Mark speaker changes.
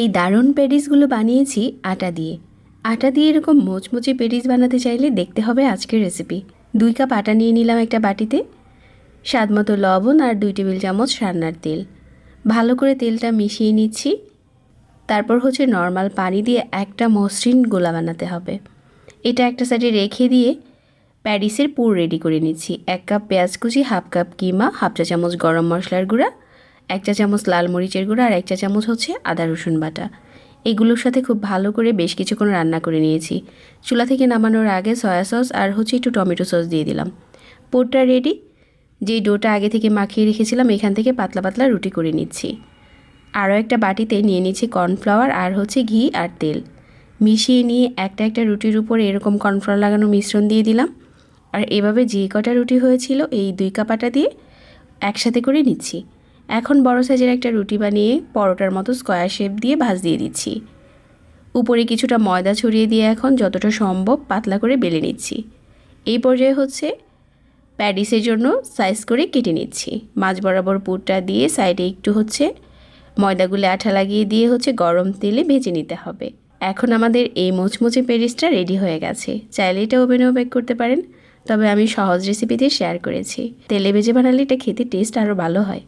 Speaker 1: এই দারুণ প্যাডিসগুলো বানিয়েছি আটা দিয়ে। আটা দিয়ে এরকম মোচমুচে প্যাডিস বানাতে চাইলে দেখতে হবে আজকের রেসিপি দুই কাপ আটা নিয়ে নিলাম একটা বাটিতে। স্বাদ মতো লবণ আর দুই টেবিল চামচ রান্নার তেল। ভালো করে তেলটা মিশিয়ে নিচ্ছি। তারপর হচ্ছে নর্মাল পানি দিয়ে একটা মসৃণ গোলা বানাতে হবে। এটা একটা সাইডে রেখে দিয়ে প্যারিসের পুর রেডি করে নিচ্ছি। এক কাপ পেঁয়াজ কুচি হাফ কাপ কিমা হাফ চা চামচ গরম মশলার গুঁড়া এক চা চামচ লাল মরিচের গুঁড়া আর এক চা চামচ হচ্ছে আদা রসুন বাটা। এগুলোর সাথে খুব ভালো করে বেশ কিছুক্ষণ রান্না করে নিয়েছি। চুলা থেকে নামানোর আগে সয়া সস আর হচ্ছে একটু টমেটো সস দিয়ে দিলাম। পুরটা রেডি যেই ডোটা আগে থেকে মাখিয়ে রেখেছিলাম, এখান থেকে পাতলা পাতলা রুটি করে নিচ্ছি। আরও একটা বাটিতে নিয়ে নিচ্ছি কর্নফ্লাওয়ার আর হচ্ছে ঘি আর তেল। মিশিয়ে নিয়ে একটা একটা রুটির উপরে এরকম কর্নফ্লাওয়ার লাগানো মিশ্রণ দিয়ে দিলাম। আর এভাবে যে কটা রুটি হয়েছিল, এই দুই কাপাটা দিয়ে একসাথে করে নিচ্ছি। এখন বড় সাইজের একটা রুটি বানিয়ে পরোটার মতো স্কোয়ার শেপ দিয়ে ভাজ দিয়ে দিচ্ছি। উপরে কিছুটা ময়দা ছড়িয়ে দিয়ে এখন যতটা সম্ভব পাতলা করে বেলে নিচ্ছি। এই পর্যায়ে হচ্ছে প্যাডিসের জন্য সাইজ করে কেটে নিচ্ছি। মাছ বরাবর পুরটা দিয়ে সাইডে একটু হচ্ছে ময়দাগুলো আঠা লাগিয়ে দিয়ে হচ্ছে গরম তেলে ভেজে নিতে হবে। এখন আমাদের এই মোচমোচে প্যারিসটা রেডি হয়ে গেছে। চাইলে এটা ওভেনেও বেক করতে পারেন। তবে আমি সহজ রেসিপিতে শেয়ার করেছি। তেলে ভেজে বানালে এটা খেতে টেস্ট আরও ভালো হয়।